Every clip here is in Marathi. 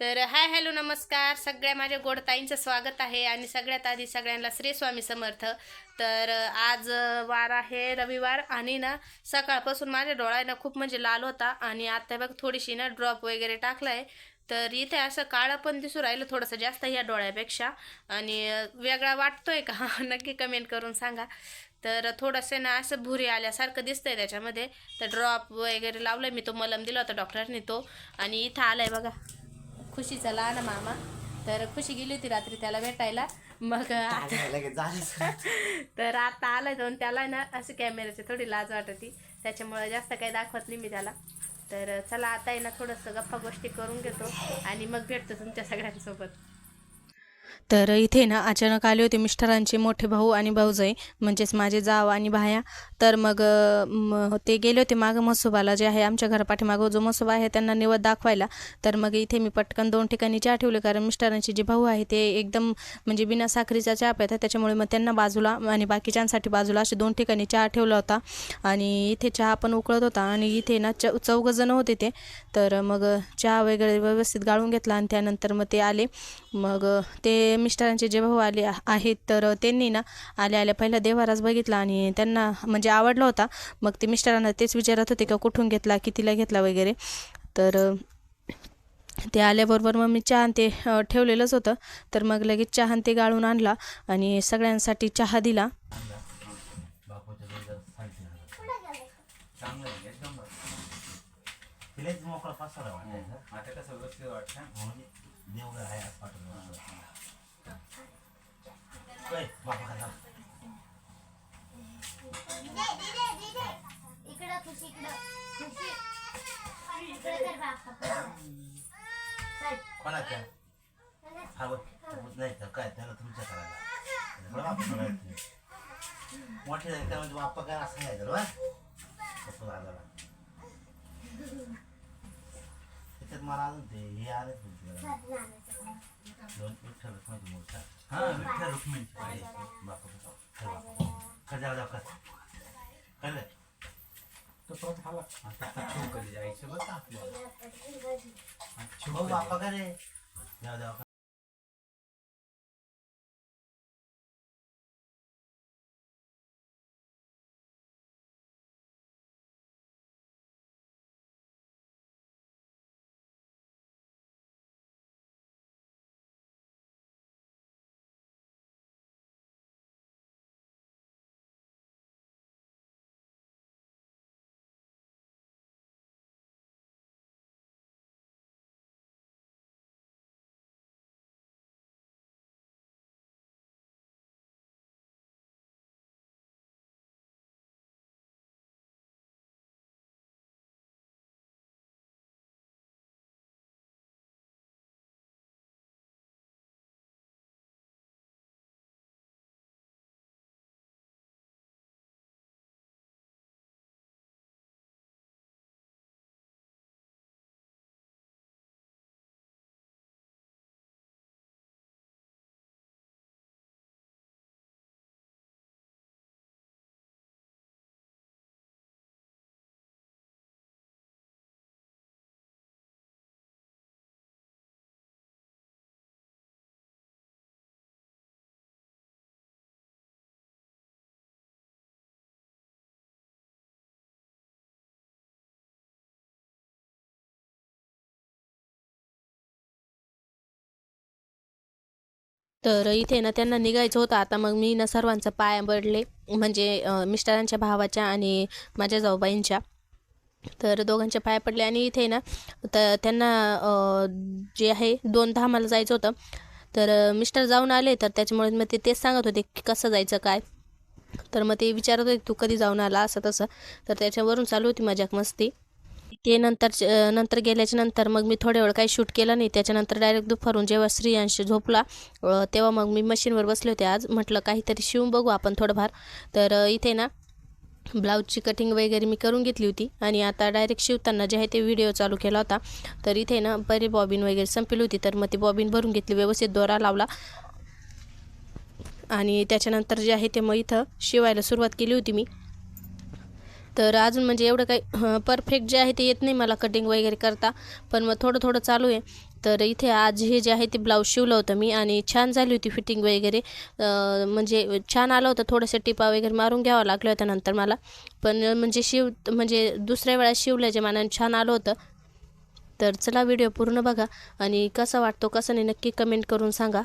तर हाय हॅलो नमस्कार. सगळ्या माझ्या गोडताईंचं स्वागत आहे आणि सगळ्यात आधी सगळ्यांना श्री स्वामी समर्थ. तर आज वार आहे रविवार आणि ना सकाळपासून माझ्या डोळ्यांना खूप म्हणजे लाल होता आणि आता बघ थोडीशी ना ड्रॉप वगैरे टाकला आहे तर इथे असं काळं पण दिसू राहिलं थोडंसं जास्त या डोळ्यापेक्षा. आणि वेगळा वाटतोय का? नक्की कमेंट करून सांगा. तर थोडंसं ना असं भुरी आल्यासारखं दिसतंय त्याच्यामध्ये. तर ड्रॉप वगैरे लावलं मी तो मलम दिला होता डॉक्टरने तो. आणि इथं आलाय बघा. खुशीचा लहान मामा. तर खुशी गेली होती रात्री त्याला भेटायला. मग तर आता आलाय जाऊन त्याला ना असं कॅमेऱ्याची थोडी लाज वाटती. त्याच्यामुळे जास्त काही दाखवत नाही मी त्याला. तर चला आता आहे ना थोडंसं गप्पा गोष्टी करून घेतो. आणि मग भेटतो तुमच्या सगळ्यांसोबत. तर इथे ना अचानक आले होते मिस्टरांचे मोठे भाऊ आणि भाऊजाई म्हणजेच माझे जाव आणि भाया. तर मग ते गेले होते मागं मसोबाला जे आहे आमच्या घरापाठीमागं जो मसोबा आहे त्यांना निवड दाखवायला. तर मग इथे मी पटकन दोन ठिकाणी चहा ठेवले कारण मिस्टरांचे जे भाऊ आहे ते एकदम म्हणजे बिना साखरीचा चहा पितात त्याच्यामुळे मग त्यांना बाजूला आणि बाकीच्यांसाठी बाजूला असे दोन ठिकाणी चहा ठेवला होता. आणि इथे चहा पण उकळत होता आणि इथे ना च चौघजणं होते ते. तर मग चहा वगैरे व्यवस्थित गाळून घेतला आणि त्यानंतर मग ते आले. मग ते मिस्टरांचे जे भाऊ आले आहेत तर त्यांनी ना आल्या आल्या पहिला देवाराच बघितला आणि त्यांना म्हणजे आवडला होता. मग ते मिस्टरांना तेच विचारत होते का कुठून घेतला कितीला घेतला वगैरे. तर ते आल्याबरोबर मग मी चहा आणि ते ठेवलेलंच होतं. तर मग लगेच चहा आणि ते गाळून आणला आणि सगळ्यांसाठी चहा दिला. तिलाच मोकळा पाचसाला वाटायचा. आता कसं व्यवस्थित वाटतं? म्हणजे देवघर आहे आज पाठवलं. कोणाच्या हा बघ नाही तर काय त्याला तुमच्या करायला बरं बाप करायचं मोठे झाले त्यामध्ये बाप्पा काय असं नाही तर बा तसं झालं त्याच्यात मला अजून ते हे आले दोन विठ्ठल रुक्माची मूर्ती आहे. हा विठ्ठल रुक्मिणीची पाहिजे. बापा कसं काय बापा काय जाऊ जाऊ काय काय रे? आता तू कधी जायचं बघ आपल्याला हो बापा का रे जाऊ जाऊ तर इथे ना त्यांना निघायचं होतं. आता मग मी ना सर्वांचं पाय पडले म्हणजे मिस्टरांच्या भावाच्या आणि माझ्या जाऊबाईंच्या. तर दोघांच्या पाय पडले आणि इथे ना तर त्यांना जे आहे दोन धामाला जायचं होतं. तर मिस्टर जाऊन आले तर त्याच्यामुळे मग ते तेच सांगत होते की कसं जायचं काय? तर मग ते विचारत होते तू कधी जाऊन आला? असं तसं. तर त्याच्यावरून चालू होती मजाक मस्ती. ते नंतर नंतर गेल्याच्यानंतर मग मी थोड्या वेळ काही शूट केलं नाही. त्याच्यानंतर डायरेक्ट दुपारून जेव्हा श्रीयांश झोपला तेव्हा मग मी मशीनवर बसले होते आज. म्हटलं काहीतरी शिवून बघू आपण थोडंफार. तर इथे ना ब्लाऊजची कटिंग वगैरे मी करून घेतली होती. आणि आता डायरेक्ट शिवताना जे आहे ते व्हिडिओ चालू केला होता. तर इथे ना बरी बॉबिन वगैरे संपली होती. तर मग ती बॉबिन भरून घेतली व्यवस्थित दोरा लावला. आणि त्याच्यानंतर जे आहे ते मग इथं शिवायला सुरुवात केली होती मी. तर अजून म्हणजे एवढं काही परफेक्ट जे आहे ते येत नाही मला कटिंग वगैरे करता. पण मग थोडं थोडं चालू आहे. तर इथे आज हे जे आहे ते ब्लाऊज शिवलं होतं मी आणि छान झाली होती फिटिंग वगैरे. म्हणजे छान आलं होतं थोडंसं टिपा वगैरे मारून घ्यावं लागलं होतं नंतर मला. पण म्हणजे शिव म्हणजे दुसऱ्या वेळा शिवल्याच्या मानाने छान आलं होतं. तर चला व्हिडिओ पूर्ण बघा आणि कसा वाटतो कसं नाही नक्की कमेंट करून सांगा.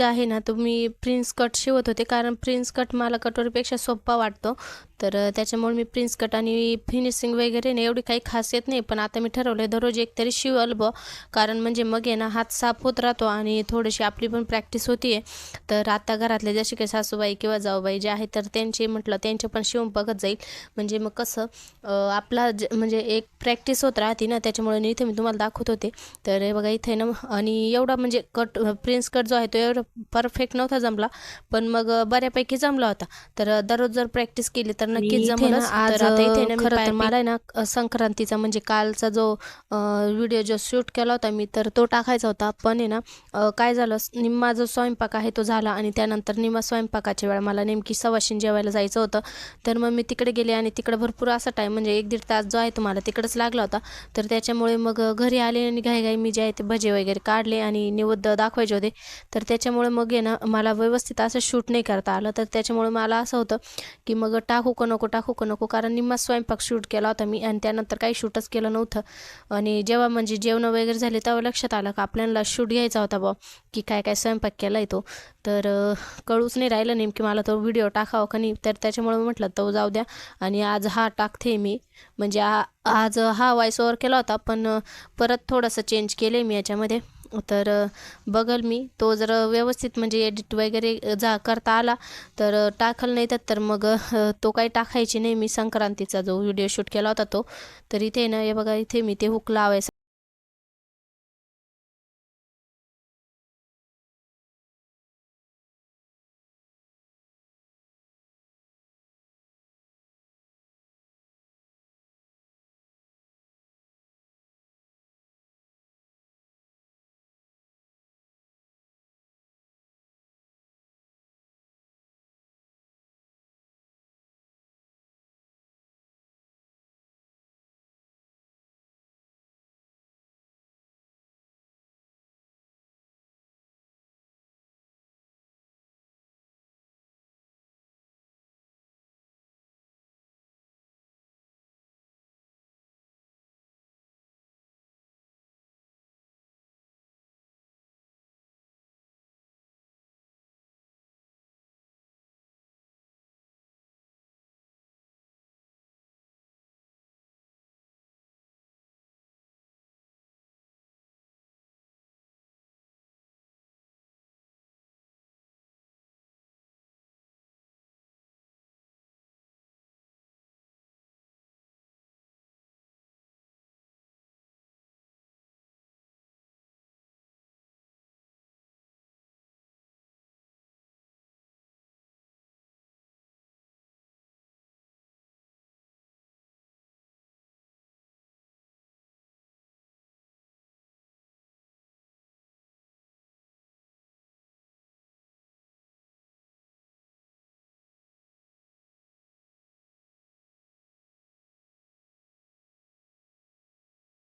जे आहे ना तो मी प्रिन्स कट शिवत होते. कारण प्रिन्स कट मला कटोरीपेक्षा सोपा वाटतो. तर त्याच्यामुळे मी प्रिन्स कट आणि फिनिशिंग वगैरे नाही एवढी काही खास येत नाही. पण आता मी ठरवलं आहे दररोज एक तरी शिवल बुवा कारण म्हणजे मग आहे ना हात साफ होत राहतो आणि थोडीशी आपली पण प्रॅक्टिस होती आहे तर आता घरातले जसे काही सासूबाई किंवा जाऊबाई जे आहे तर त्यांचे म्हटलं त्यांचे पण शिवून बघत जाईल. म्हणजे मग कसं आपला ज म्हणजे एक प्रॅक्टिस होत राहते ना त्याच्यामुळे मी इथे मी तुम्हाला दाखवत होते. तर बघा इथे ना आणि एवढा म्हणजे कट प्रिन्स कट जो आहे तो एवढा परफेक्ट नव्हता जमला. पण मग बऱ्यापैकी जमला होता. तर दररोज जर प्रॅक्टिस केली तर नक्कीच जमलं आज, आता इथे खरं मला आहे ना संक्रांतीचा म्हणजे कालचा जो व्हिडिओ जो शूट केला होता मी तर तो टाकायचा होता. पण आहे ना काय झालं निम्मा जो स्वयंपाक आहे तो झाला आणि त्यानंतर निम्मा स्वयंपाकाच्या वेळा मला नेमकी सवाशीन जेवायला जायचं होतं. तर मग मी तिकडे गेले आणि तिकडे भरपूर असा टाईम म्हणजे एक दीड तास जो आहे तो मला तिकडेच लागला होता. तर त्याच्यामुळे मग घरी आले आणि घाईघाई मी जे आहे ते भजे वगैरे काढले आणि निवद दाखवायचे होते. तर त्याच्यामुळे मग आहे ना मला व्यवस्थित असं शूट नाही करता आलं. तर त्याच्यामुळे मला असं होतं की मग टाकू का नको टाकू का नको? कारण निम्मा स्वयंपाक शूट केला होता मी आणि त्यानंतर काही शूटच केलं नव्हतं. आणि जेव्हा म्हणजे जेवण वगैरे झाले तेव्हा लक्षात आलं का आपल्याला शूट घ्यायचा होता बा की काय काय स्वयंपाक केला आहे तो. तर कळूच नाही राहिलं नेमकी मला तो व्हिडिओ टाकावा का नाही. तर त्याच्यामुळे म्हटलं तो जाऊ द्या. आणि आज हा टाकते मी. म्हणजे आ आज हा वॉइस ओव्हर केला होता पण परत थोडंसं चेंज केलं आहे मी याच्यामध्ये. तर बघल मी. तो जर व्यवस्थित म्हणजे एडिट वगैरे जा करता आला तर टाकल नाही तर तर मग तो काही टाकायची नाही. मी संक्रांतीचा जो व्हिडिओ शूट केला होता तो तर इथे ना हे बघा इथे मी ते हुक लावायचं.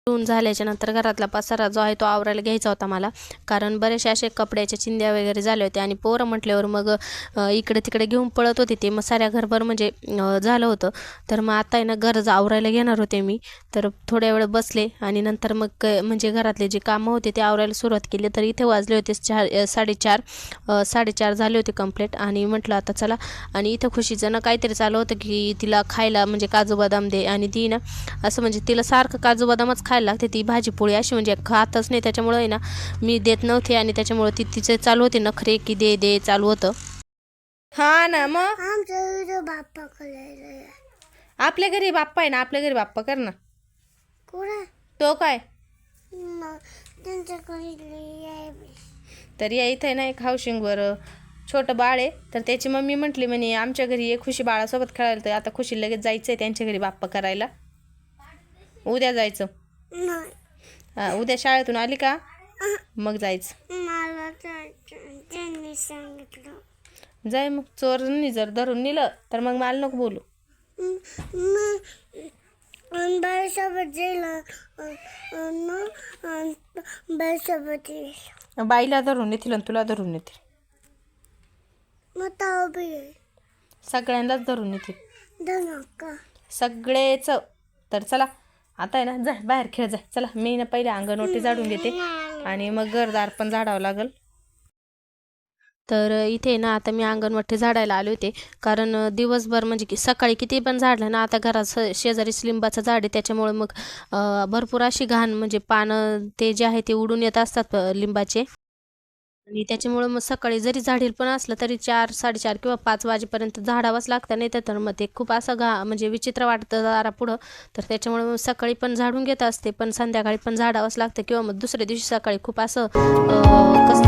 धुवून झाल्याच्यानंतर घरातला पसारा जो आहे तो आवरायला घ्यायचा होता मला. कारण बरेचसे असे कपड्याच्या चिंध्या वगैरे झाल्या होत्या आणि पोरं म्हटल्यावर मग इकडे तिकडे घेऊन पळत होते. ते मग साऱ्या घरभर म्हणजे झालं होतं. तर मग आता आहे ना घर आवरायला घेणार होते मी. तर थोड्या वेळ बसले आणि नंतर मग क- म्हणजे घरातले जे कामं होते ते आवरायला सुरुवात केली. तर इथे वाजले होते चार साडेचार साडेचार झाले होते कंप्लीट. आणि म्हटलं आता चला. आणि इथं खुशीचं ना काहीतरी चालू होतं की तिला खायला म्हणजे काजू बदाम दे. आणि ती ना असं म्हणजे तिला सारखं काजू बदामच खा खायला लागते. ती भाजीपोळी अशी म्हणजे खातच नाही. त्याच्यामुळं आहे ना मी देत नव्हते आणि त्याच्यामुळं ती तिचे चालू होते नखरे की दे दे चालू होतं. हा ना मग? बाप्पा आपल्या घरी बाप्पा आहे ना? आपल्या घरी बाप्पा कर ना. तो काय? तर या इथे ना एक हाऊसिंगवर छोटं बाळ आहे. तर त्याची मम्मी म्हटली म्हणे आमच्या घरी एक खुशी बाळासोबत खेळायला तर आता खुशी लगेच जायचं आहे त्यांच्या घरी बाप्पा करायला. उद्या जायचं. हा, उद्या शाळेतून आली का? मग जायचं. मला जायचं त्यांनी सांगितलं. जाय मग चोरांनी जर धरून नेलं तर मग मला नको बोलू. मग बाईसोबत गेलं बाईसोबत येईल. बाईला धरून येतील आणि तुला धरून येतील मग ताव बी येईल. सगळ्यांनाच धरून येतील धनका सगळेच. तर चला आता आहे ना जा बाहेर खेळ जा. चला मी ना पहिले अंगणवाडी झाडून घेते. आणि मग घरदार पण झाडावं लागल. तर इथे ना आता मी अंगणवाडी झाडायला आले होते. कारण दिवसभर म्हणजे की सकाळी किती पण झाडलं ना आता घरात शेजारीच लिंबाचं झाड आहे. त्याच्यामुळे मग भरपूर अशी घाण म्हणजे पानं ते जे आहे ते उडून येत असतात लिंबाचे. आणि त्याच्यामुळं मग सकाळी जरी झाडील पण असलं तरी चार साडेचार किंवा पाच वाजेपर्यंत झाडावंच लागतं. नाही तर मग ते खूप असं घा म्हणजे विचित्र वाटतं दारा पुढं. तर त्याच्यामुळे मग सकाळी पण झाडून घेत असते पण संध्याकाळी पण झाडावंच लागतं. किंवा मग दुसऱ्या दिवशी सकाळी खूप असं कसं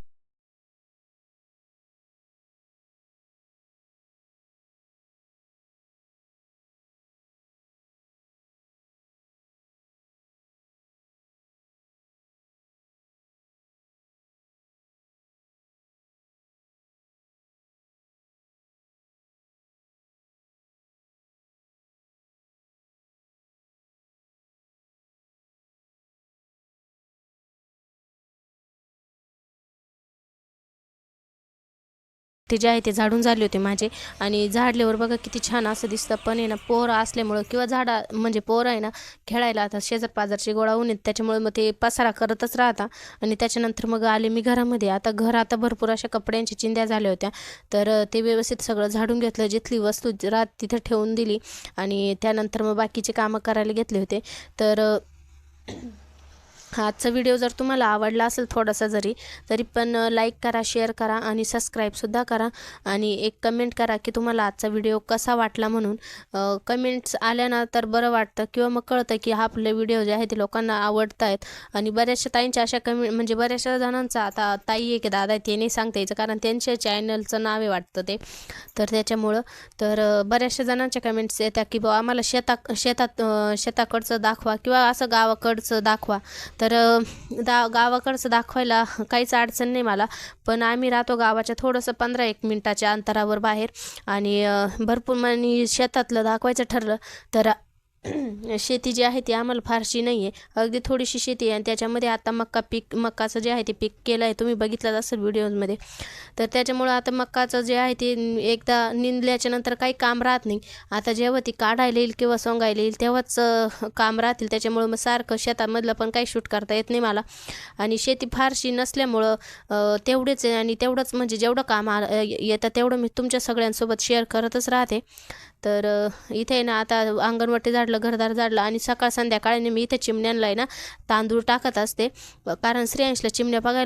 ते जे आहे ते झाडून झाले होते माझे. आणि झाडल्यावर बघा किती छान असं दिसतं. पण आहे ना पोरं असल्यामुळं किंवा झाडा म्हणजे पोरं आहे ना खेळायला आता शेजार पाजारचे गोळा होऊन येत त्याच्यामुळे मग ते पसारा करतच राहता आणि त्याच्यानंतर मग आले मी घरामध्ये. आता घर आता भरपूर अशा कपड्यांच्या चिंध्या झाल्या होत्या. तर ते व्यवस्थित सगळं झाडून घेतलं. जिथली वस्तू रात तिथं ठेवून दिली. आणि त्यानंतर मग बाकीचे कामं करायला घेतले होते. तर आजचा व्हिडिओ जर तुम्हाला आवडला असेल थोडासा जरी तरी पण लाईक करा शेअर करा आणि सबस्क्राईबसुद्धा करा आणि एक कमेंट करा की तुम्हाला आजचा व्हिडिओ कसा वाटला म्हणून. कमेंट्स आल्या ना तर बरं वाटतं किंवा मग कळतं की हा आपले व्हिडिओ जे आहे ते लोकांना आवडत आहेत आणि बऱ्याचशा ताईंच्या अशा कमेंट म्हणजे बऱ्याचशा जणांचा आता ताई आहे की दादा आहे ते नाही सांगता यायचं कारण त्यांच्या चॅनलचं नाव आहे वाटतं ते. तर त्याच्यामुळं तर बऱ्याचशा जणांच्या कमेंट्स येतात की बा आम्हाला शेता शेतात शेताकडचं दाखवा किंवा असं गावाकडचं दाखवा. तर दा गावाकडचं दाखवायला काहीच अडचण नाही मला. पण आम्ही राहतो गावाच्या थोडंसं पंधरा एक मिनटाच्या अंतरावर बाहेर. आणि भरपूर आणि शेतातलं दाखवायचं ठरलं. तर शेती जी आहे ती आम्हाला फारशी नाही आहे अगदी थोडीशी शेती आहे आणि त्याच्यामध्ये आता मक्का पीक मक्काचं जे आहे ते पीक केलं आहे. तुम्ही बघितलंच असेल व्हिडिओजमध्ये. तर त्याच्यामुळं आता मक्काचं जे आहे ते एकदा निंदल्याच्या नंतर काही काम राहत नाही. आता जेव्हा ती काढायला येईल किंवा सोंगायला येईल तेव्हाच काम राहतील. त्याच्यामुळं मग सारखं शेतामधलं पण काही शूट करता येत नाही मला. आणि शेती फारशी नसल्यामुळं तेवढेच आहे आणि तेवढंच म्हणजे जेवढं काम आलं येतं तेवढं मी तुमच्या सगळ्यांसोबत शेअर करतच राहते. तर इथे आहे ना आता अंगणवाडी झाडलं घरदार झाडलं आणि सकाळ संध्याकाळी मी इथे चिमण्यांना आहे ना तांदूळ टाकत असते. कारण स्त्रियांशला चिमण्या बघायला